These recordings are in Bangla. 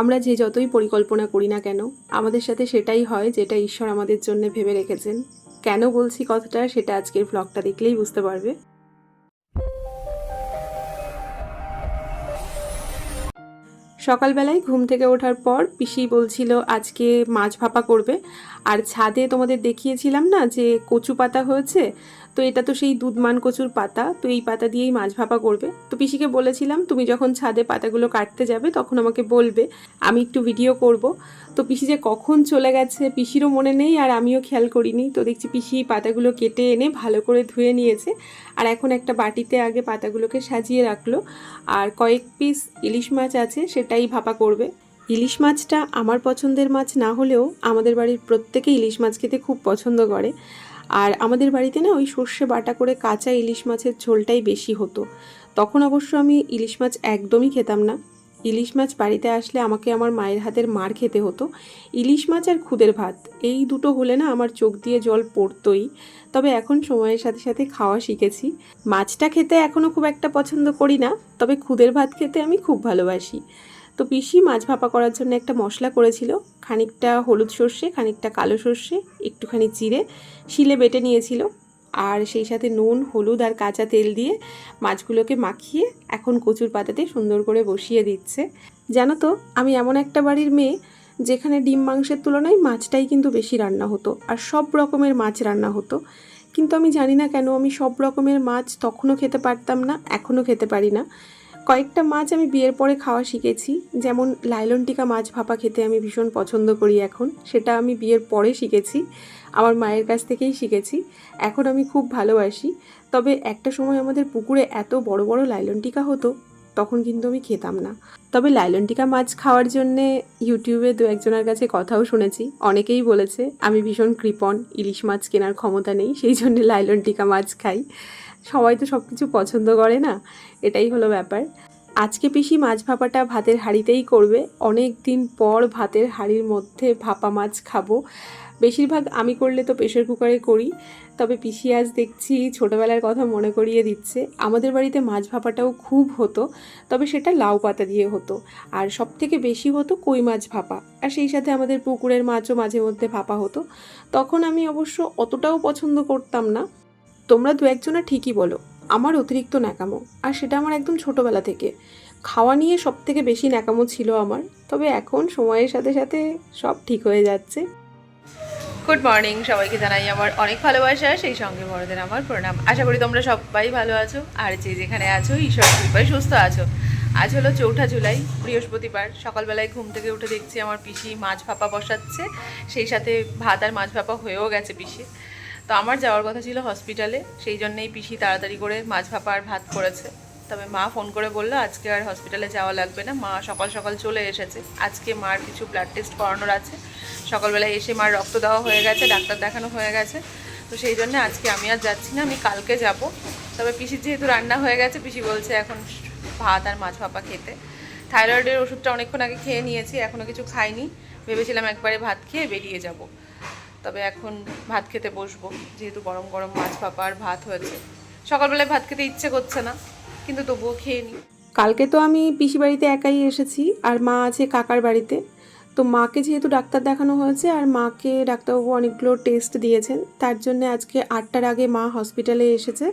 আমরা যে যতই পরিকল্পনা করি না কেন, আমাদের সাথে সেটাই হয় যেটা ঈশ্বর আমাদের জন্য ভেবে রেখেছেন। কেন বলছি কথাটা সেটা আজকের ব্লগটা দেখলেই বুঝতে পারবে। সকালবেলায় ঘুম থেকে ওঠার পর পিসি বলছিল, আজকে মাছ ভাপা করবে। আর ছাদে তোমাদের দেখিয়েছিলাম না যে কচু পাতা হয়েছে? তো এটা তো সেই দুধমান কচুর পাতা, তো এই পাতা দিয়েই মাছ ভাপা করবে। তো পিসিকে বলেছিলাম, তুমি যখন ছাদে পাতাগুলো কাটতে যাবে, তখন আমাকে বলবে, আমি একটু ভিডিও করব। তো পিসি যে কখন চলে গেছে পিসিরও মনে নেই, আর আমিও খেয়াল করিনি। তো দেখছি পিসি পাতাগুলো কেটে এনে ভালো করে ধুয়ে নিয়েছে, আর এখন একটা বাটিতে আগে পাতাগুলোকে সাজিয়ে রাখল। আর কয়েক পিস ইলিশ মাছ আছে, সেটাই ভাপা করবে। ইলিশ মাছটা আমার পছন্দের মাছ না হলেও আমাদের বাড়ির প্রত্যেকে ইলিশ মাছ খেতে খুব পছন্দ করে। আর আমাদের বাড়িতে না ওই সর্ষে বাটা করে কাঁচা ইলিশ মাছের ঝোলটাই বেশি হতো। তখন অবশ্য আমি ইলিশ মাছ একদমই খেতাম না। ইলিশ মাছ বাড়িতে আসলে আমাকে আমার মায়ের হাতের মার খেতে হতো। ইলিশ মাছ আর খুদের ভাত, এই দুটো হলে না আমার চোখ দিয়ে জল পড়তই। তবে এখন সময়ের সাথে সাথে খাওয়া শিখেছি। মাছটা খেতে এখনও খুব একটা পছন্দ করি না, তবে খুদের ভাত খেতে আমি খুব ভালোবাসি। তো পিসি মাছ ভাপা করার জন্য একটা মশলা করেছিল। খানিকটা হলুদ সর্ষে, খানিকটা কালো সর্ষে, একটুখানি জিরে, শিলে বেটে নিয়েছিল। আর সেই সাথে নুন, হলুদ আর কাঁচা তেল দিয়ে মাছগুলোকে মাখিয়ে এখন কচুর পাতাতে সুন্দর করে বসিয়ে দিচ্ছে। জানো তো, আমি এমন একটা বাড়ির মেয়ে যেখানে ডিম মাংসের তুলনায় মাছটাই কিন্তু বেশি রান্না হতো আর সব রকমের মাছ রান্না হতো। কিন্তু আমি জানি না কেন আমি সব রকমের মাছ তখনও খেতে পারতাম না, এখনও খেতে পারি না। কয়েকটা মাছ আমি বিয়ের পরে খাওয়া শিখেছি। যেমন লাইলন টিকা মাছ ভাপা খেতে আমি ভীষণ পছন্দ করি এখন। সেটা আমি বিয়ের পরে শিখেছি। আমার মায়ের কাছ থেকেই শিখেছি। এখন আমি খুব ভালোবাসি। তবে একটা সময় আমাদের পুকুরে এত বড় বড় লাইলন টিকা হতো, তখন কিন্তু আমি খেতাম না। তবে লাইলন টিকা মাছ খাওয়ার জন্যে ইউটিউবে দু একজনের কাছে কথাও শুনেছি। অনেকেই বলেছে, আমি ভীষণ কৃপণ, ইলিশ মাছ কেনার ক্ষমতা নেই, সেই জন্য লাইলন টিকা মাছ খাই। সবাই তো সব কিছু পছন্দ করে না, এটাই হলো ব্যাপার। আজকে পিসি মাছ ভাপাটা ভাতের হাঁড়িতেই করবে অনেক দিন পর ভাতের হাঁড়ির মধ্যে ভাপা মাছ খাব। বেশিরভাগ আমি করলে তো প্রেশার কুকারে করি, তবে পিসি আজ দেখছি ছোটোবেলার কথা মনে করিয়ে দিচ্ছে। আমাদের বাড়িতে মাছ ভাপাটাও খুব হতো, তবে সেটা লাউ পাতা দিয়ে হতো, আর সব থেকে বেশি হতো কই মাছ ভাপা। আর সেই সাথে আমাদের পুকুরের মাছও মাঝে মধ্যে ভাপা হতো। তখন আমি অবশ্য অতটাও পছন্দ করতাম না তোমরা দু একজনা ঠিকই বলো, আমার অতিরিক্ত ন্যাকামো, আর সেটা আমার একদম ছোটোবেলা থেকে। খাওয়া নিয়ে সব থেকে বেশি ন্যাকামো ছিল আমার, তবে এখন সময়ের সাথে সাথে সব ঠিক হয়ে যাচ্ছে। গুড মর্নিং সবাইকে জানাই আমার অনেক ভালোবাসা, সেই সঙ্গে বড়দের আমার প্রণাম। আশা করি তোমরা সবাই ভালো আছো, আর যে যেখানে আছো ঈশ্বর কৃপায় সুস্থ আছো। আজ হলো চৌঠা জুলাই, বৃহস্পতিবার। সকালবেলায় ঘুম থেকে উঠে দেখছি আমার পিসি মাছ ভাপা বসাচ্ছে, সেই সাথে ভাত আর মাছ ভাপা হয়েও গেছে পিসি তো আমার যাওয়ার কথা ছিল হসপিটালে সেই জন্যেই পিসি তাড়াতাড়ি করে মাছ ভাপা আর ভাত করেছে। তবে মা ফোন করে বলল, আজকে আর হসপিটালে যাওয়া লাগবে না। মা সকাল সকাল চলে এসেছে। আজকে মার কিছু ব্লাড টেস্ট করানোর আছে। সকালবেলায় এসে মার রক্ত দেওয়া হয়ে গেছে, ডাক্তার দেখানো হয়ে গেছে। তো সেই জন্য আজকে আমি আর যাচ্ছি না, আমি কালকে যাব। তবে পিসির যেহেতু রান্না হয়ে গেছে, পিসি বলছে এখন ভাত আর মাছ ভাপা খেতে। থাইরয়েডের ওষুধটা অনেকক্ষণ আগে খেয়ে নিয়েছি এখনও কিছু খাইনি। ভেবেছিলাম একবারে ভাত খেয়ে বেরিয়ে যাব। তবে এখন ভাত খেতে বসবো, যেহেতু গরম গরম মাছ ভাপা আর ভাত হয়েছে। সকালবেলায় ভাত খেতে ইচ্ছে করছে না, কিন্তু তবুও খেয়ে নিই। কালকে তো আমি পিসি বাড়িতে একাই এসেছি, আর মা আছে কাকার বাড়িতে। তো মাকে যেহেতু ডাক্তার দেখানো হয়েছে, আর মাকে ডাক্তারবাবু অনেকগুলো টেস্ট দিয়েছেন, তার জন্য আজকে আটটার আগে মা হসপিটালে এসেছে,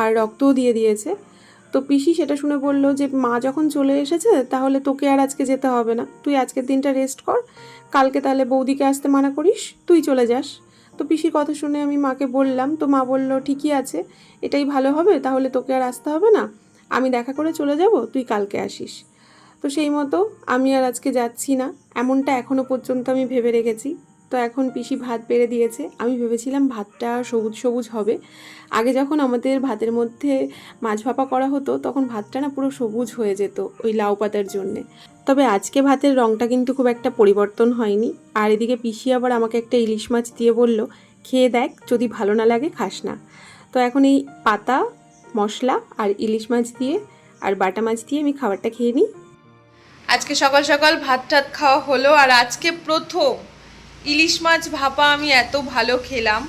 আর রক্তও দিয়ে দিয়েছে। তো পিসি সেটা শুনে বলল যে, মা যখন চলে এসেছে, তাহলে তোকে আর আজকে যেতে হবে না। তুই আজকের দিনটা রেস্ট কর কালকে তাহলে বৌদিকে আসতে মানা করিস? তুই চলে যাস। তো পিসির কথা শুনে আমি মাকে বললাম, তো মা বলল, ঠিকই আছে, এটাই ভালো হবে, তাহলে তোকে আর আসতে হবে না। আমি দেখা করে চলে যাব, তুই কালকে আসিস। তো সেই মতো আমি আর আজকে যাচ্ছি না। এমনটা এখনও পর্যন্ত আমি ভেবে রেখেছি। তো এখন পিসি ভাত বেড়ে দিয়েছে। আমি ভেবেছিলাম ভাতটা সবুজ সবুজ হবে। আগে যখন আমাদের ভাতের মধ্যে মাছ ভাপা করা হতো, তখন ভাতটা না পুরো সবুজ হয়ে যেত ওই লাউ পাতার জন্যে। তবে আজকে ভাতের রঙটা কিন্তু খুব একটা পরিবর্তন হয়নি। আর এদিকে পিসি আবার আমাকে একটা ইলিশ মাছ দিয়ে বলল, খেয়ে দেখ, যদি ভালো না লাগে খাস না। তো এখন এই পাতা, মশলা আর ইলিশ মাছ দিয়ে আর বাটা মাছ দিয়ে আমি খাবারটা খেয়ে নিই। আজকে সকাল সকাল ভাত টাত খাওয়া হলো আর আজকে প্রথম ইলিশ মাছ ভাপা আমি এত ভালো খেলাম।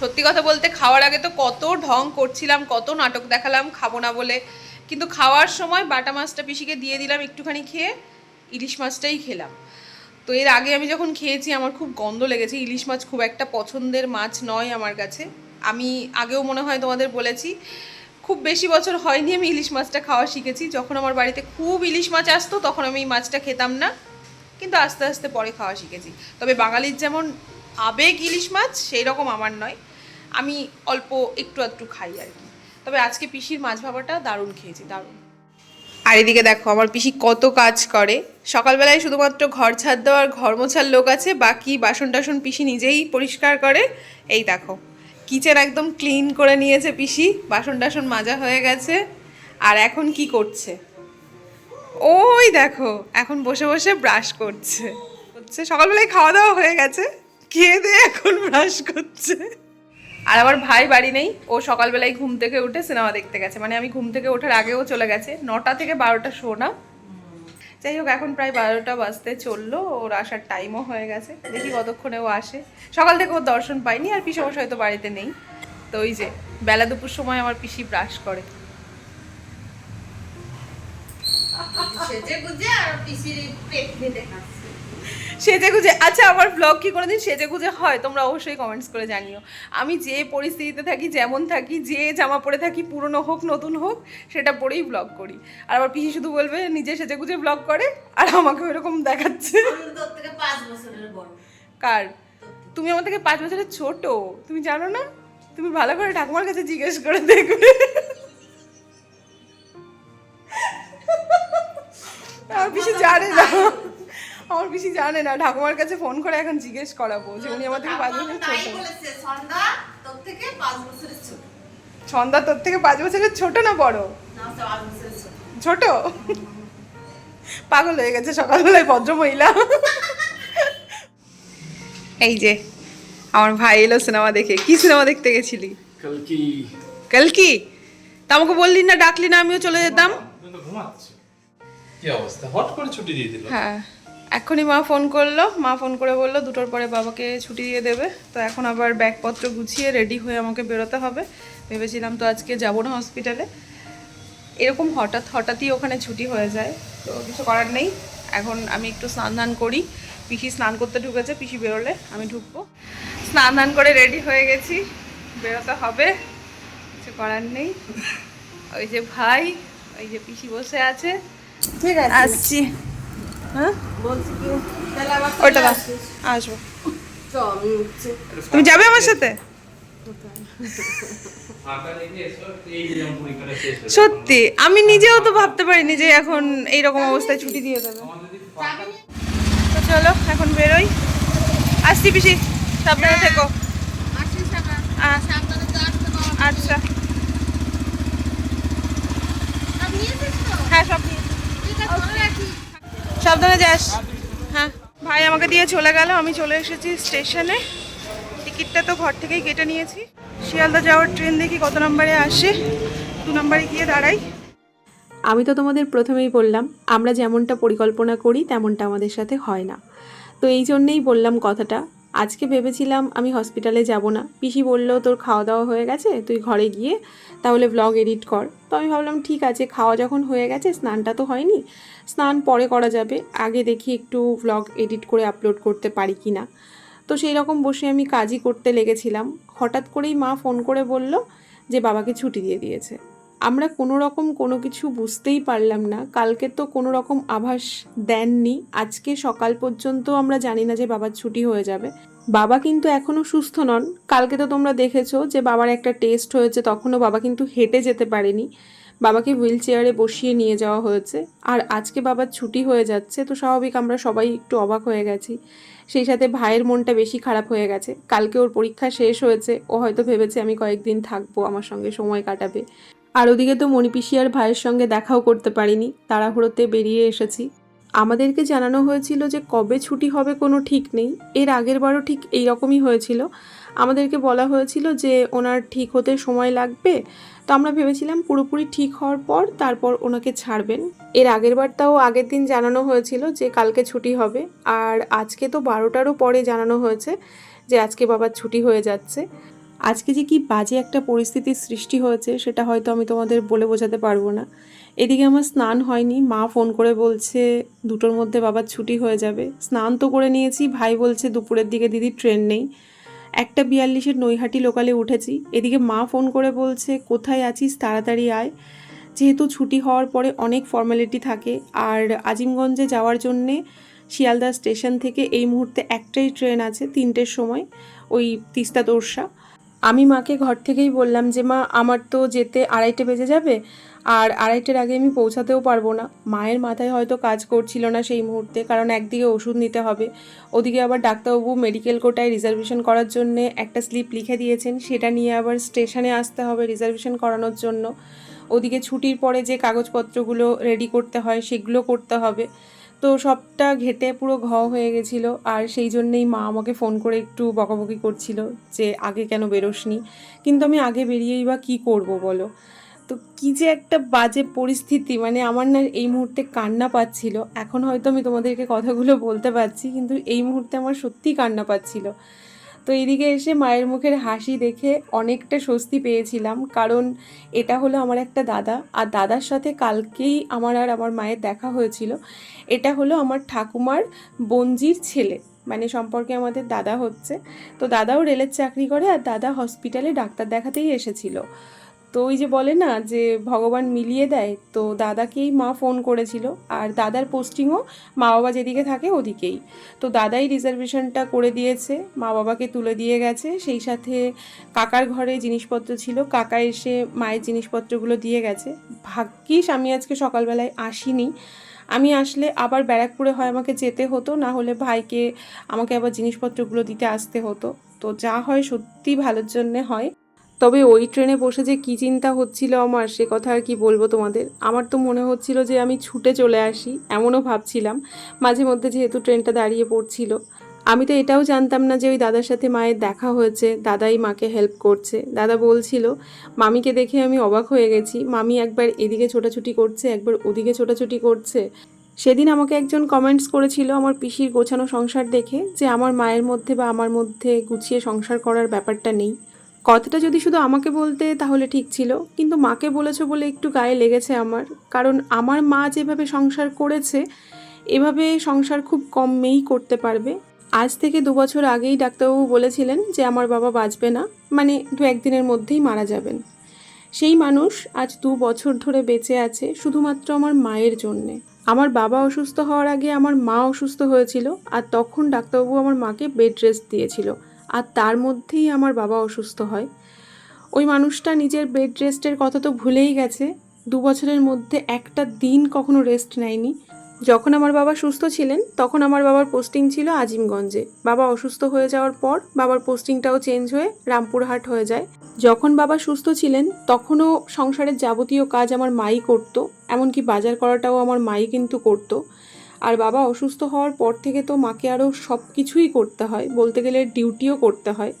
সত্যি কথা বলতে খাওয়ার আগে তো কত ঢং করছিলাম, কত নাটক দেখালাম, খাব না বলে। কিন্তু খাওয়ার সময় বাটা মাছটা পিসিকে দিয়ে দিলাম একটুখানি খেয়ে। ইলিশ মাছটাই খেলাম। তো এর আগে আমি যখন খেয়েছি, আমার খুব গন্ধ লেগেছে। ইলিশ মাছ খুব একটা পছন্দের মাছ নয় আমার কাছে। আমি আগেও মনে হয় তোমাদের বলেছি, খুব বেশি বছর হয়নি আমি ইলিশ মাছটা খাওয়া শিখেছি। যখন আমার বাড়িতে খুব ইলিশ মাছ আসতো, তখন আমি এই মাছটা খেতাম না। কিন্তু আস্তে আস্তে পরে খাওয়া শিখেছি। তবে বাঙালির যেমন আবেগ ইলিশ মাছ সেই রকম আমার নয়। আমি অল্প একটু আধটু খাই আর কি। তবে আজকে পিসির মাছ ভাবাটা দারুণ খেয়েছি, দারুণ। আর এদিকে দেখো আমার পিসি কত কাজ করে। সকালবেলায় শুধুমাত্র ঘর ছাদ দেওয়ার ঘর মোছার লোক আছে, বাকি বাসন টাসন পিসি নিজেই পরিষ্কার করে। এই দেখো কিচেন একদম ক্লিন করে নিয়েছে পিসি, বাসন টাসন মাজা হয়ে গেছে। আর এখন কি করছে? ওই দেখো, এখন বসে বসে ব্রাশ করছে। হচ্ছে সকালবেলায় খাওয়া দাওয়া হয়ে গেছে, খেয়ে দিয়ে এখন ব্রাশ করছে। আর আমার ভাই বাড়ি নেই, ও সকালবেলায় ঘুম থেকে উঠে সিনেমা দেখতে গেছে। মানে আমি ঘুম থেকে ওঠার আগেও চলে গেছে, নটা থেকে বারোটা শো না। যাই হোক, এখন প্রায় বারোটা বাজতে চলল, ওর আসার টাইমও হয়ে গেছে। দেখি কতক্ষণে ও আসে। সকাল থেকে ওর দর্শন পাইনি, আর পিসে মশাই হয়তো বাড়িতে নেই। তো ওই যে, বেলা দুপুর সময় আমার পিসি ব্রাশ করে। সেজে গুজে আর পিসির পেট বেঁধে খাচ্ছে। সেজে গুজে আচ্ছা আমার ব্লগ কি কোনোদিন সেজে গুজে হয়? তোমরা অবশ্যই কমেন্টস করে জানিও। আমি যে পরিস্থিতিতে থাকি যেমন থাকি যে জামা পরে থাকি পুরনো হোক নতুন হোক সেটা পরেই ব্লগ করি। আর আমার পিসি শুধু বলবে নিজে সেজে গুজে ব্লগ করে আর আমাকে ওইরকম দেখাচ্ছে। আমি কার? তুমি আমার থেকে পাঁচ বছরের ছোট। তুমি জানো না? তুমি ভালো করে ঠাকুমার কাছে জিজ্ঞেস করে দেখবে। আমার পিসি জানে না। আমার বেশি জানে না ঠাকুমার কাছে ফোন করে এখন জিজ্ঞেস করাবো যে উনি আমার থেকে পাঁচ বছর ছোট। সন্ধ্যা তোর থেকে পাঁচ বছরের ছোট। না বড়? ছোট। পাগল হয়ে গেছে সকালবেলায় ভদ্রমহিলা। এই যে আমার ভাই এলো সিনেমা দেখে। কি সিনেমা দেখতে গেছিলি? কালকি। কালকি? তা আমাকে বললি না ডাকলি না আমিও চলে যেতাম। কি অবস্থা? হট করে ছুটি দিয়ে দিল। হ্যাঁ। এখনই মা ফোন করল। মা ফোন করে বলল দুটোর পরে বাবাকে ছুটি দিয়ে দেবে। তো এখন আবার ব্যাগপত্র গুছিয়ে রেডি হয়ে আমাকে বেরোতে হবে। ভেবেছিলাম তো আজকে যাব না হসপিটালে এরকম হঠাৎ হঠাৎই ওখানে ছুটি হয়ে যায়। তো কিছু করার নেই। এখন আমি একটু স্নান ধান করি। পিসি স্নান করতে ঢুকেছে পিসি বেরোলে আমি ঢুকবো। স্নান ধান করে রেডি হয়ে গেছি। বেরোতে হবে। কিছু করার নেই। ওই যে ভাই ওই যে পিসি বসে আছে। ঠিক আছে। আসছি। হ্যাঁ? ওটা দাও আসব। তুমি যাবে আমার সাথে। সত্যি আমি নিজেও তো ভাবতে পারিনি যে এখন এইরকম অবস্থায় ছুটি দিয়ে দেবে। তো চলো এখন বেরোই। আসছি পিসি সাবধানে থেকো। আচ্ছা। হ্যাঁ সব নিয়ে ঠিক আছে সাবধানে যাস। হ্যাঁ ভাই আমাকে দিয়ে চলে গেল, আমি চলে এসেছি স্টেশনে। টিকিটটা তো ঘর থেকেই কেটে নিয়েছি। শিয়ালদা যাওয়ার ট্রেন দেখি কত নম্বরে আসে। দু নম্বরে গিয়ে দাঁড়াই। আমি তো তোমাদের প্রথমেই বললাম, আমরা যেমনটা পরিকল্পনা করি, তেমনটা আমাদের সাথে হয় না। তো এই জন্যেই বললাম কথাটা আজকে ভেবেছিলাম আমি হসপিটালে যাব না। পিসি বলল, তোর খাওয়া দাওয়া হয়ে গেছে? তুই ঘরে গিয়ে তাহলে ব্লগ এডিট কর। তো আমি ভাবলাম, ঠিক আছে, খাওয়া যখন হয়ে গেছে, স্নানটা তো হয়নি। স্নান পরে করা যাবে। আগে দেখি একটু ব্লগ এডিট করে আপলোড করতে পারি কি না তো সেই রকম বসে আমি কাজই করতে লেগেছিলাম। হঠাৎ করেই মা ফোন করে বলল যে, বাবাকে ছুটি দিয়ে দিয়েছে। আমরা কোনো রকম কোনো কিছু বুঝতেই পারলাম না। কালকে তো কোনো রকম আভাস দেননি। আজকে সকাল পর্যন্ত আমরা জানি না যে বাবার ছুটি হয়ে যাবে। বাবা কিন্তু এখনও সুস্থ নন। কালকে তো তোমরা দেখেছ যে বাবার একটা টেস্ট হয়েছে, তখনও বাবা কিন্তু হেঁটে যেতে পারেনি। বাবাকে হুইল চেয়ারে বসিয়ে নিয়ে যাওয়া হয়েছে। আর আজকে বাবার ছুটি হয়ে যাচ্ছে, তো স্বাভাবিক আমরা সবাই একটু অবাক হয়ে গেছি। সেই সাথে ভাইয়ের মনটা বেশি খারাপ হয়ে গেছে। কালকে ওর পরীক্ষা শেষ হয়েছে। ও হয়তো ভেবেছে, আমি কয়েকদিন থাকব, আমার সঙ্গে সময় কাটাবে। আর ওদিকে তো মণিপিসি আর ভাইয়ের সঙ্গে দেখাও করতে পারিনি। তাড়াহুড়োতে বেরিয়ে এসেছি। আমাদেরকে জানানো হয়েছিল যে কবে ছুটি হবে কোনো ঠিক নেই। এর আগের বারও ঠিক এই রকমই হয়েছিল। আমাদেরকে বলা হয়েছিল যে ওনার ঠিক হতে সময় লাগবে। তো আমরা ভেবেছিলাম পুরোপুরি ঠিক হওয়ার পর তারপর ওনাকে ছাড়বেন। এর আগের বার তাও আগের দিন জানানো হয়েছিল যে কালকে ছুটি হবে। আর আজকে তো বারোটারও পরে জানানো হয়েছে যে আজকে বাবার ছুটি হয়ে যাচ্ছে। আজকে যে কি বাজে একটা পরিস্থিতির সৃষ্টি হয়েছে, সেটা হয়তো আমি তোমাদের বলে বোঝাতে পারব না। এদিকে আমার স্নান হয়নি, মা ফোন করে বলছে, দুটোর মধ্যে বাবার ছুটি হয়ে যাবে। স্নান তো করে নিয়েছি, ভাই বলছে, দুপুরের দিকে দিদি ট্রেন নেই। একটা বিয়াল্লিশের নৈহাটি লোকালে উঠেছি। এদিকে মা ফোন করে বলছে, কোথায় আছিস, তাড়াতাড়ি আয়। যেহেতু ছুটি হওয়ার পরে অনেক ফর্মালিটি থাকে, আর আজিমগঞ্জে যাওয়ার জন্যে শিয়ালদা স্টেশন থেকে এই মুহূর্তে একটাই ট্রেন আছে, তিনটের সময়, ওই তিস্তা তোরসা আমি মাকে ঘর থেকেই বললাম যে, মা, আমার তো যেতে আড়াইটে বেজে যাবে আর আড়াইটের আগে আমি পৌঁছাতেও পারব না। মায়ের মাথায় হয়তো কাজ করছিল না সেই মুহূর্তে, কারণ একদিকে ওষুধ নিতে হবে, ওদিকে আবার ডাক্তারবাবু মেডিকেল কোটায় রিজার্ভেশন করার জন্য একটা স্লিপ লিখে দিয়েছেন, সেটা নিয়ে আবার স্টেশনে আসতে হবে রিজার্ভেশন করানোর জন্য। ওদিকে ছুটির পরে যে কাগজপত্রগুলো রেডি করতে হয়, সেগুলো করতে হবে। তো সবটা ঘেটে পুরো ঘ হয়ে গেছিল। আর সেই জন্যেই মা আমাকে ফোন করে একটু বকাবকি করছিল যে, আগে কেন বেরোসনি? কিন্তু আমি আগে বেরিয়েই বা কী করব বলো? তো কী যে একটা বাজে পরিস্থিতি মানে আমার না এই মুহূর্তে কান্না পাচ্ছিল। এখন হয়তো আমি তোমাদেরকে কথাগুলো বলতে পারছি, কিন্তু এই মুহূর্তে আমার সত্যিই কান্না পাচ্ছিল। তো এদিকে এসে মায়ের মুখের হাসি দেখে অনেকটা স্বস্তি পেয়েছিলাম, কারণ এটা হলো আমার একটা দাদা। আর দাদার সাথে কালকেই আমার আর আমার মায়ের দেখা হয়েছিল। এটা হলো আমার ঠাকুমার বঞ্জির ছেলে মানে সম্পর্কে আমাদের দাদা হচ্ছে। তো দাদাও রেলের চাকরি করে আর দাদা হসপিটালে ডাক্তার দেখাতেই এসেছিল। তো ওই যে বলে না যে ভগবান মিলিয়ে দেয়, তো দাদাকেই মা ফোন করেছিল। আর দাদার পোস্টিংও মা বাবা যেদিকে থাকে ওদিকেই। তো দাদাই রিজার্ভেশনটা করে দিয়েছে মা বাবাকে তুলে দিয়ে গেছে। সেই সাথে কাকার ঘরে জিনিসপত্র ছিল, কাকা এসে মায়ের জিনিসপত্রগুলো দিয়ে গেছে। ভাগ্যিস আমি আজকে সকালবেলায় আসিনি। আমি আসলে আবার ব্যারাকপুরে হয় আমাকে যেতে হতো, না হলে ভাইকে আমাকে আবার জিনিসপত্রগুলো দিতে আসতে হতো। তো যা হয় সত্যি ভালোর জন্যে হয়। তবে ওই ট্রেনে বসে যে কী চিন্তা হচ্ছিল আমার, সে কথা আর কি বলব তোমাদের? আমার তো মনে হচ্ছিল যে আমি ছুটে চলে আসি, এমনও ভাবছিলাম। মাঝে মধ্যে যেহেতু ট্রেনটা দাঁড়িয়ে পড়ছিল। আমি তো এটাও জানতাম না যে ওই দাদার সাথে মায়ের দেখা হয়েছে, দাদাই মাকে হেল্প করছে। দাদা বলছিল, মামিকে দেখে আমি অবাক হয়ে গেছি। মামি একবার এদিকে ছোটাছুটি করছে, একবার ওদিকে ছোটাছুটি করছে। সেদিন আমাকে একজন কমেন্টস করেছিল আমার পিসির গোছানো সংসার দেখে যে আমার মায়ের মধ্যে বা আমার মধ্যে গুছিয়ে সংসার করার ব্যাপারটা নেই। কথাটা যদি শুধু আমাকে বলতে, তাহলে ঠিক ছিল। কিন্তু মাকে বলেছ বলে একটু গায়ে লেগেছে আমার। কারণ আমার মা যেভাবে সংসার করেছে, এভাবে সংসার খুব কম মেয়েই করতে পারবে। আজ থেকে দু বছর আগেই ডাক্তারবাবু বলেছিলেন যে, আমার বাবা বাঁচবে না। মানে দু একদিনের মধ্যেই মারা যাবেন। সেই মানুষ আজ দু বছর ধরে বেঁচে আছে, শুধুমাত্র আমার মায়ের জন্যে। আমার বাবা অসুস্থ হওয়ার আগে আমার মা অসুস্থ হয়েছিল, আর তখন ডাক্তারবাবু আমার মাকে বেড রেস্ট দিয়েছিল। আর তার মধ্যেই আমার বাবা অসুস্থ হয়। ওই মানুষটা নিজের বেড রেস্টের কথা তো ভুলেই গেছে। দু বছরের মধ্যে একটা দিন কখনো রেস্ট নেয়নি। যখন আমার বাবা সুস্থ ছিলেন, তখন আমার বাবার পোস্টিং ছিল আজিমগঞ্জে। বাবা অসুস্থ হয়ে যাওয়ার পর বাবার পোস্টিংটাও চেঞ্জ হয়ে রামপুরহাট হয়ে যায়। যখন বাবা সুস্থ ছিলেন, তখনও সংসারের যাবতীয় কাজ আমার মাই করতো, এমনকি বাজার করাটাও আমার মাই কিন্তু করতো। আর বাবা অসুস্থ হওয়ার পর থেকে তো মাকে আরও সব কিছুই করতে হয়, বলতে গেলে ডিউটিও করতে হয়।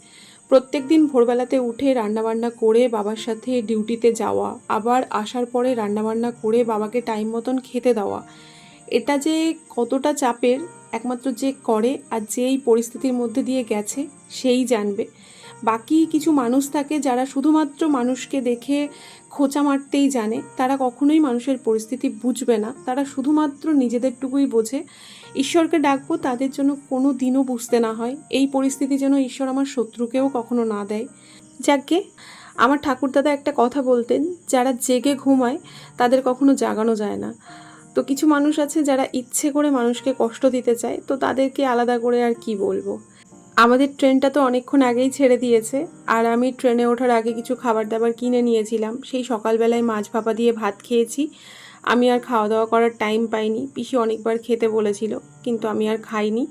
প্রত্যেক দিন ভোরবেলাতে উঠে রান্নাবান্না করে বাবার সাথে ডিউটিতে যাওয়া, আবার আসার পরে রান্নাবান্না করে বাবাকে টাইম মতন খেতে দেওয়া। এটা যে কতটা চাপের, একমাত্র যে করে আর যে এই পরিস্থিতির মধ্যে দিয়ে গেছে, সেই জানবে। বাকি কিছু মানুষ থাকে যারা শুধুমাত্র মানুষকে দেখে খোঁচা মারতেই জানে, তারা কখনোই মানুষের পরিস্থিতি বুঝবে না। তারা শুধুমাত্র নিজেদেরটুকুই বোঝে। ঈশ্বরকে ডাকবো, তাদের জন্য কোনো দিনও বুঝতে না হয়। এই পরিস্থিতি যেন ঈশ্বর আমার শত্রুকেও কখনো না দেয়। যাকে আমার ঠাকুরদাদা একটা কথা বলতেন, যারা জেগে ঘুমায়, তাদের কখনো জাগানো যায় না। তো কিছু মানুষ আছে যারা ইচ্ছে করে মানুষকে কষ্ট দিতে চায়, তো তাদেরকে আলাদা করে আর কি বলব? আমাদের ট্রেনটা তো অনেকক্ষণ আগেই ছেড়ে দিয়েছে, আর আমি ট্রেনে ওঠার আগে কিছু খাবার দাবার কিনে নিয়েছিলাম। সেই সকালবেলায় মাছ ভাপা দিয়ে ভাত খেয়েছি। আমি আর খাওয়া দাওয়া করার টাইম পাইনি। পিসি অনেকবার খেতে বলেছিল, কিন্তু আমি আর খাইনি।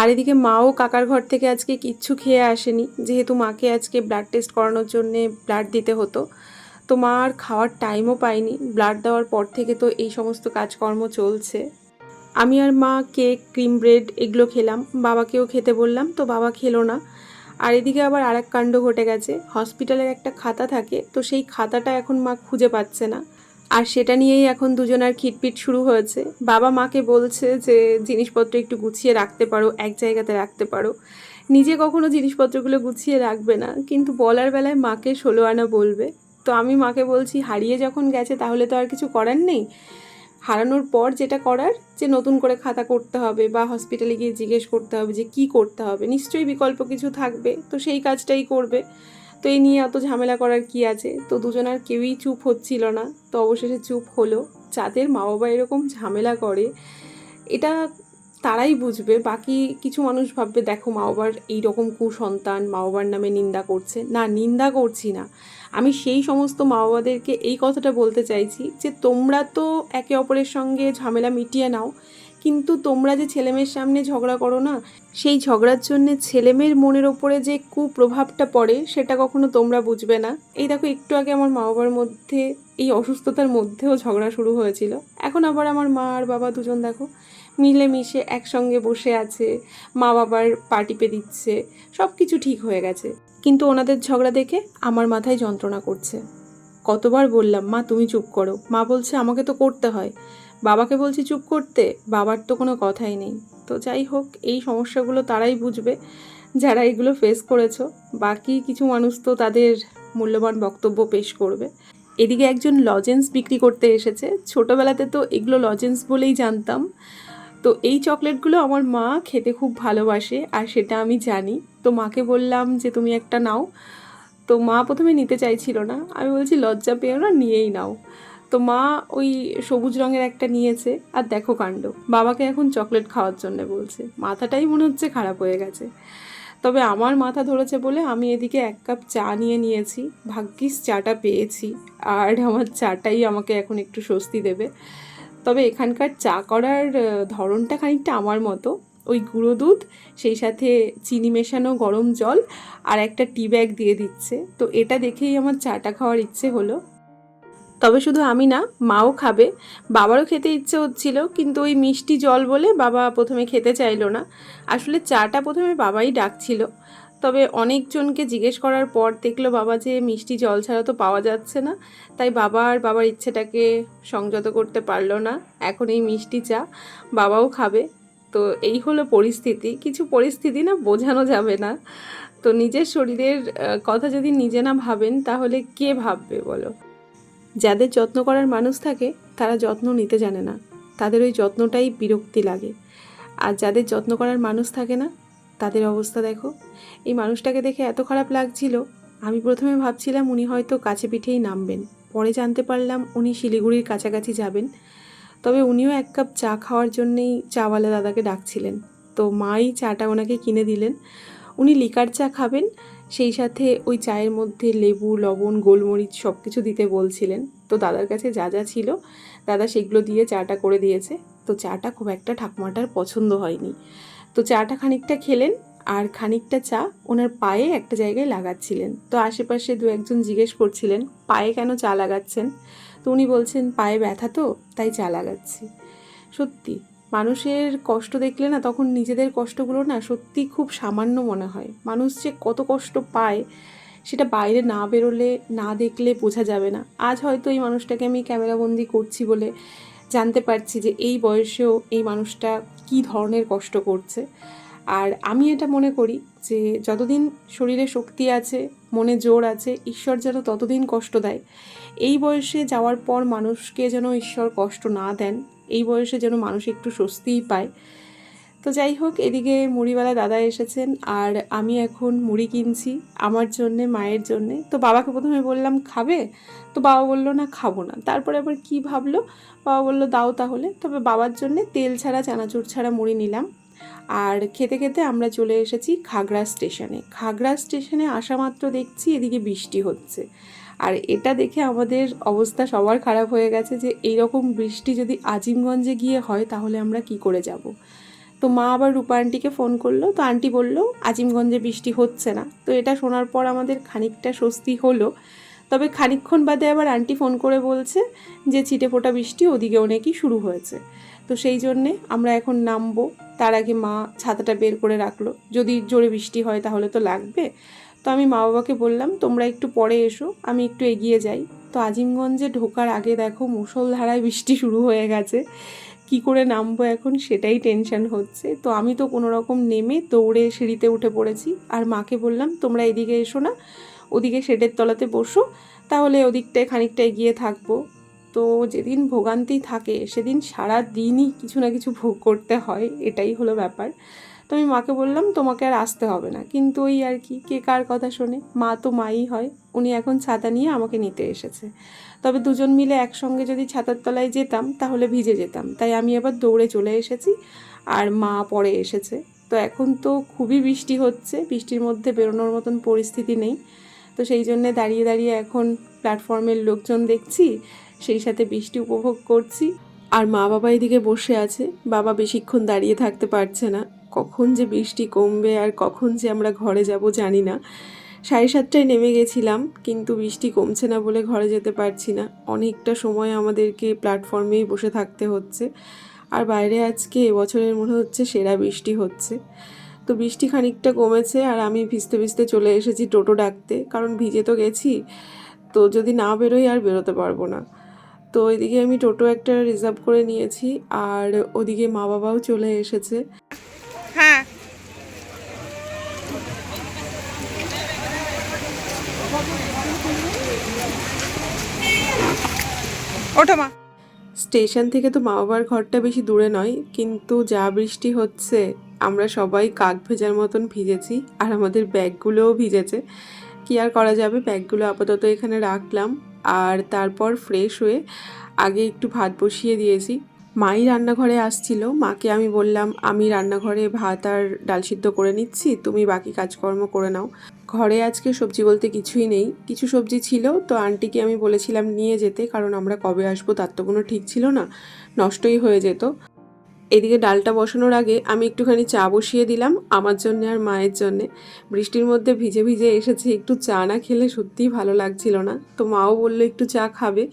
আর এদিকে মাও কাকার ঘর থেকে আজকে কিচ্ছু খেয়ে আসেনি। যেহেতু মাকে আজকে ব্লাড টেস্ট করানোর জন্যে ব্লাড দিতে হতো, তো মা আর খাওয়ার টাইমও পায়নি ব্লাড দেওয়ার পর থেকে তো এই সমস্ত কাজকর্ম চলছে। আমি আর মা কেক, ক্রিম ব্রেড এগুলো খেলাম। বাবাকেও খেতে বললাম, তো বাবা খেলো না। আর এদিকে আবার আর এক কাণ্ড ঘটে গেছে। হসপিটালের একটা খাতা থাকে, তো সেই খাতাটা এখন মা খুঁজে পাচ্ছে না। আর সেটা নিয়েই এখন দুজনার খিটপিট শুরু হয়েছে। বাবা মাকে বলছে যে, জিনিসপত্র একটু গুছিয়ে রাখতে পারো, এক জায়গাতে রাখতে পারো। নিজে কখনো জিনিসপত্রগুলো গুছিয়ে রাখবে না, কিন্তু বলার বেলায় মাকে ষোলো আনা বলবে। তো আমি মাকে বলছি, হারিয়ে যখন গেছে তাহলে তো আর কিছু করার নেই? হারানোর পর যেটা করার, যে নতুন করে খাতা করতে হবে বা হসপিটালে গিয়ে জিজ্ঞেস করতে হবে যে কি করতে হবে। নিশ্চয়ই বিকল্প কিছু থাকবে, তো সেই কাজটাই করবে। তো এই নিয়ে অত ঝামেলা করার কি আছে? তো দুজনার কেউই চুপ হচ্ছিল না। তো অবশেষে চুপ হলো। যাদের মা বাবা এরকম ঝামেলা করে, এটা তারাই বুঝবে। বাকি কিছু মানুষ ভাববে, দেখো মা বাবার এইরকম কুসন্তান মা বাবার নামে নিন্দা করছে। না, নিন্দা করছি না। আমি সেই সমস্ত মা বাবাদেরকে এই কথাটা বলতে চাইছি যে তোমরা তো একে অপরের সঙ্গে ঝামেলা মিটিয়ে নাও, কিন্তু তোমরা যে ছেলেমেয়ের সামনে ঝগড়া করো না, সেই ঝগড়ার জন্য ছেলেমেয়ের মনের ওপরে যে কুপ্রভাবটা পড়ে সেটা কখনো তোমরা বুঝবে না। এই দেখো, একটু আগে আমার মা বাবার মধ্যে, এই অসুস্থতার মধ্যেও ঝগড়া শুরু হয়েছিল। এখন আবার আমার মা আর বাবা দুজন দেখো, মিলেমিশে একসঙ্গে বসে আছে মা বাবার পা টিপে দিচ্ছে সব কিছু ঠিক হয়ে গেছে। কিন্তু ওনাদের ঝগড়া দেখে আমার মাথায় যন্ত্রণা করছে। কতবার বললাম, মা, তুমি চুপ করো। মা বলছে, আমাকে তো করতে হয়। বাবাকে বলছি, চুপ করতে? বাবার তো কোনো কথাই নেই। তো যাই হোক, এই সমস্যাগুলো তারাই বুঝবে যারা এগুলো ফেস করেছ। বাকি কিছু মানুষ তো তাদের মূল্যবান বক্তব্য পেশ করবে। এদিকে একজন লজেন্স বিক্রি করতে এসেছে। ছোটোবেলাতে তো এগুলো লজেন্স বলেই জানতাম। তো এই চকলেটগুলো আমার মা খেতে খুব ভালোবাসে, আর সেটা আমি জানি। তো মাকে বললাম যে, তুমি একটা নাও। তো মা প্রথমে নিতে চাইছিল না। আমি বলছি, লজ্জা পেও না, নিয়েই নাও। তো মা ওই সবুজ রঙের একটা নিয়েছে, আর দেখো কাণ্ড। বাবাকে এখন চকলেট খাওয়ার জন্য বলছে। মাথাটাই মনে হচ্ছে খারাপ হয়ে গেছে। তবে আমার মাথা ধরেছে বলে আমি এদিকে এক কাপ চা নিয়ে নিয়েছি। ভাগ্যিস চাটা পেয়েছি, আর আমার চাটাই আমাকে এখন একটু স্বস্তি দেবে। তবে এখানকার চা করার ধরনটা খানিকটা আমার মতো। ওই গুঁড়ো দুধ, সেই সাথে চিনি মেশানো গরম জল আর একটা টি ব্যাগ দিয়ে দিচ্ছে। তো এটা দেখেই আমার চাটা খাওয়ার ইচ্ছে হলো। তবে শুধু আমি না, মাও খাবে। বাবারও খেতে ইচ্ছে হচ্ছিল, কিন্তু ওই মিষ্টি জল বলে বাবা প্রথমে খেতে চাইলো না। আসলে চাটা প্রথমে বাবাই ডাকছিল। তবে অনেকজনকে জিজ্ঞেস করার পর দেখল বাবা যে মিষ্টি জল ছাড়া তো পাওয়া যাচ্ছে না। তাই বাবা আর বাবার ইচ্ছেটাকে সংযত করতে পারল না। এখন এই মিষ্টি চা বাবাও খাবে। তো এই হলো পরিস্থিতি। কিছু পরিস্থিতি না বোঝানো যাবে না। তো নিজের শরীরের কথা যদি নিজে না ভাবেন, তাহলে কে ভাববে বলো? যাদের যত্ন করার মানুষ থাকে, তারা যত্ন নিতে জানে না। তাদের ওই যত্নটাই বিরক্তি লাগে। আর যাদের যত্ন করার মানুষ থাকে না তাদের অবস্থা দেখো। এই মানুষটাকে দেখে এত খারাপ লাগছিল, আমি প্রথমে ভাবছিলাম উনি হয়তো কাছে পিঠেই নামবেন, পরে জানতে পারলাম উনি শিলিগুড়ির কাছাকাছি যাবেন। তবে উনিও এক কাপ চা খাওয়ার জন্যেই চাওয়ালা দাদাকে ডাকছিলেন। তো মাই চাটা ওনাকে কিনে দিলেন। উনি লিকার চা খাবেন, সেই সাথে ওই চায়ের মধ্যে লেবু, লবণ, গোলমরিচ সব কিছু দিতে বলছিলেন। তো দাদার কাছে যা যা ছিল, দাদা সেগুলো দিয়ে চাটা করে দিয়েছে। তো চাটা খুব একটা ঠাকুমাটার পছন্দ হয়নি। তো চাটা খানিকটা খেলেন আর খানিকটা চা ওনার পায়ে একটা জায়গায় লাগাচ্ছিলেন। তো আশেপাশে দু একজন জিজ্ঞেস করছিলেন, পায়ে কেন চা লাগাচ্ছেন? তো উনি বলছেন, পায়ে ব্যথা তো, তাই চা লাগাচ্ছি। সত্যি, মানুষের কষ্ট দেখলে না তখন নিজেদের কষ্টগুলো না সত্যি খুব সামান্য মনে হয়। মানুষ যে কত কষ্ট পায়, সেটা বাইরে না বেরোলে, না দেখলে বোঝা যাবে না। আজ হয়তো এই মানুষটাকে আমি ক্যামেরাবন্দি করছি বলে জানতে পারছি যে এই বয়সেও এই মানুষটা কী ধরনের কষ্ট করছে। আর আমি এটা মনে করি যে যতদিন শরীরে শক্তি আছে, মনে জোর আছে, ঈশ্বর যেন ততদিন কষ্ট দেয়, এই বয়সে যাওয়ার পর মানুষকে যেন ঈশ্বর কষ্ট না দেন, এই বয়সে যেন মানুষ একটু স্বস্তিই পায়। তো যাই হোক, এদিকে মুড়িওয়ালা দাদা এসেছেন আর আমি এখন মুড়ি কিনছি আমার জন্যে, মায়ের জন্যে। তো বাবাকে প্রথমে বললাম, খাবে? তো বাবা বলল, না, খাব না। তারপরে আবার কি ভাবলো? বাবা বলল, দাও তাহলে। তবে বাবার জন্যে তেল ছাড়া, চানাচুর ছাড়া মুড়ি নিলাম। আর খেতে খেতে আমরা চলে এসেছি খাগড়া স্টেশনে। খাগড়া স্টেশনে আসা মাত্র দেখছি এদিকে বৃষ্টি হচ্ছে। আর এটা দেখে আমাদের অবস্থা সবার খারাপ হয়ে গেছে যে এই রকম বৃষ্টি যদি আজিমগঞ্জে গিয়ে হয়, তাহলে আমরা কি করে যাব? তো মা আবার রূপা আন্টিকে ফোন করল, তো আন্টি বলল, আজিমগঞ্জে বৃষ্টি হচ্ছে না। তো এটা শোনার পর আমাদের খানিকটা স্বস্তি হলো। তবে খানিকক্ষণ বাদে আবার আন্টি ফোন করে বলছে যে, ছিটে ফোটা বৃষ্টি ওদিকেও নাকি শুরু হয়েছে। তো সেই জন্যে আমরা এখন নামবো। তার আগে মা ছাতাটা বের করে রাখল। যদি জোরে বৃষ্টি হয় তাহলে তো লাগবে। তো আমি মা বাবাকে বললাম, তোমরা একটু পরে এসো, আমি একটু এগিয়ে যাই। তো আজিমগঞ্জে ঢোকার আগে দেখো, মুষলধারায় বৃষ্টি শুরু হয়ে গেছে। কি করে নামবো এখন সেটাই টেনশন হচ্ছে। তো আমি তো কোনো রকম নেমে দৌড়ে সিঁড়িতে উঠে পড়েছি। আর মাকে বললাম, তোমরা এদিকে এসো না, ওদিকে শেডের তলাতে বসো, তাহলে ওদিকটায় খানিকটা এগিয়ে থাকব। তো যেদিন ভোগান্তি থাকে, সেদিন সারা দিনই কিছু না কিছু ভোগ করতে হয়, এটাই হলো ব্যাপার। তো আমি মাকে বললাম, তোমাকে আর আসতে হবে না। কিন্তু ওই আর কি, কে কার কথা শোনে? মা তো মাই হয়, উনি এখন ছাতা নিয়ে আমাকে নিতে এসেছে। তবে দুজন মিলে একসঙ্গে যদি ছাতার তলায় যেতাম, তাহলে ভিজে যেতাম। তাই আমি আবার দৌড়ে চলে এসেছি, আর মা পরে এসেছে। তো এখন তো খুবই বৃষ্টি হচ্ছে, বৃষ্টির মধ্যে বেরোনোর মতন পরিস্থিতি নেই। তো সেই জন্যে দাঁড়িয়ে দাঁড়িয়ে এখন প্ল্যাটফর্মের লোকজন দেখছি, সেই সাথে বৃষ্টি উপভোগ করছি। আর মা বাবা এদিকে বসে আছে, বাবা বেশিক্ষণ দাঁড়িয়ে থাকতে পারছে না। কখন যে বৃষ্টি কমবে আর কখন যে আমরা ঘরে যাব জানি না। সাড়ে সাতটায় নেমে গেছিলাম, কিন্তু বৃষ্টি কমছে না বলে ঘরে যেতে পারছি না। অনেকটা সময় আমাদেরকে প্ল্যাটফর্মেই বসে থাকতে হচ্ছে। আর বাইরে আজকে এবছরের মনে হচ্ছে সেরা বৃষ্টি হচ্ছে। তো বৃষ্টি খানিকটা কমেছে আর আমি ভিজতে ভিজতে চলে এসেছি টোটো ডাকতে, কারণ ভিজে তো গেছি, তো যদি না বেরোই আর বেরোতে পারব না। তো এদিকে আমি টোটো একটা রিজার্ভ করে নিয়েছি, আর ওদিকে মা বাবাও চলে এসেছে। হ্যাঁ ওঠো মা। স্টেশন থেকে তো মা বাবার ঘরটা বেশি দূরে নয়, কিন্তু যা বৃষ্টি হচ্ছে, আমরা সবাই কাক ভেজার মতন ভিজেছি, আর আমাদের ব্যাগগুলোও ভিজেছে। কি আর করা যাবে? ব্যাগগুলো আপাতত এখানে রাখলাম, আর তারপর ফ্রেশ হয়ে আগে একটু ভাত বসিয়ে দিয়েছি। মাই রান্নাঘরে আসছিল। মাকে আমি বললাম, আমি রান্নাঘরে ভাত আর ডাল সিদ্ধ করে নিচ্ছি, তুমি বাকি কাজকর্ম করে নাও। ঘরে আজকে সবজি বলতে কিছুই নেই। কিছু সবজি ছিল, তো আন্টিকে আমি বলেছিলাম, নিয়ে যেতে, কারণ আমরা কবে আসব তার তো কোনো ঠিক ছিল না, নষ্টই হয়ে যেত। এদিকে ডালটা বসানোর আগে আমি একটুখানি চা বসিয়ে দিলাম, আমার জন্যে আর মায়ের জন্যে। বৃষ্টির মধ্যে ভিজে ভিজে এসেছি, একটু চা না খেলে সত্যিই ভালো লাগছিল না। তো মাও বলল, একটু চা খাবে।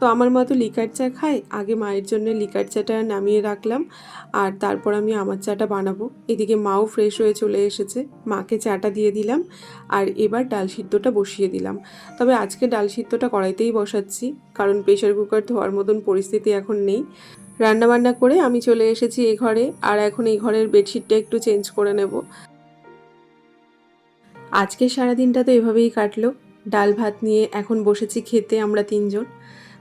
তো আমার মা তো লিকার চা খায়। আগে মায়ের জন্য লিকার চাটা নামিয়ে রাখলাম। আর তারপর আমি আমার চাটা বানাবো। এদিকে মাও ফ্রেশ হয়ে চলে এসেছে। মাকে চাটা দিয়ে দিলাম। আর এবার ডাল সিদ্ধটা বসিয়ে দিলাম। তবে আজকে ডাল সিদ্ধটা কড়াইতেই বসাচ্ছি। কারণ প্রেশার কুকার ধোয়ার মতন পরিস্থিতি এখন নেই। রান্নাবান্না করে আমি চলে এসেছি এই ঘরে। আর এখন এই ঘরের বেডশিটটা একটু চেঞ্জ করে নেব। আজকে সারাদিনটা তো এভাবেই কাটলো। ডাল ভাত নিয়ে এখন বসেছি খেতে আমরা তিনজন।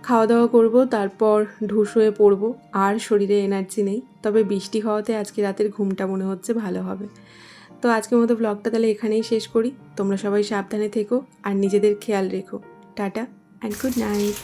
খাওয়া দাওয়া করব, তারপর ঢুস হয়ে পড়ব। আর শরীরে এনার্জি নেই। তবে বৃষ্টি হওয়াতে আজকে রাতের ঘুমটা মনে হচ্ছে ভালো হবে। তো আজকের মতো ব্লগটা তাহলে এখানেই শেষ করি। তোমরা সবাই সাবধানে থেকো আর নিজেদের খেয়াল রেখো। Tata and good night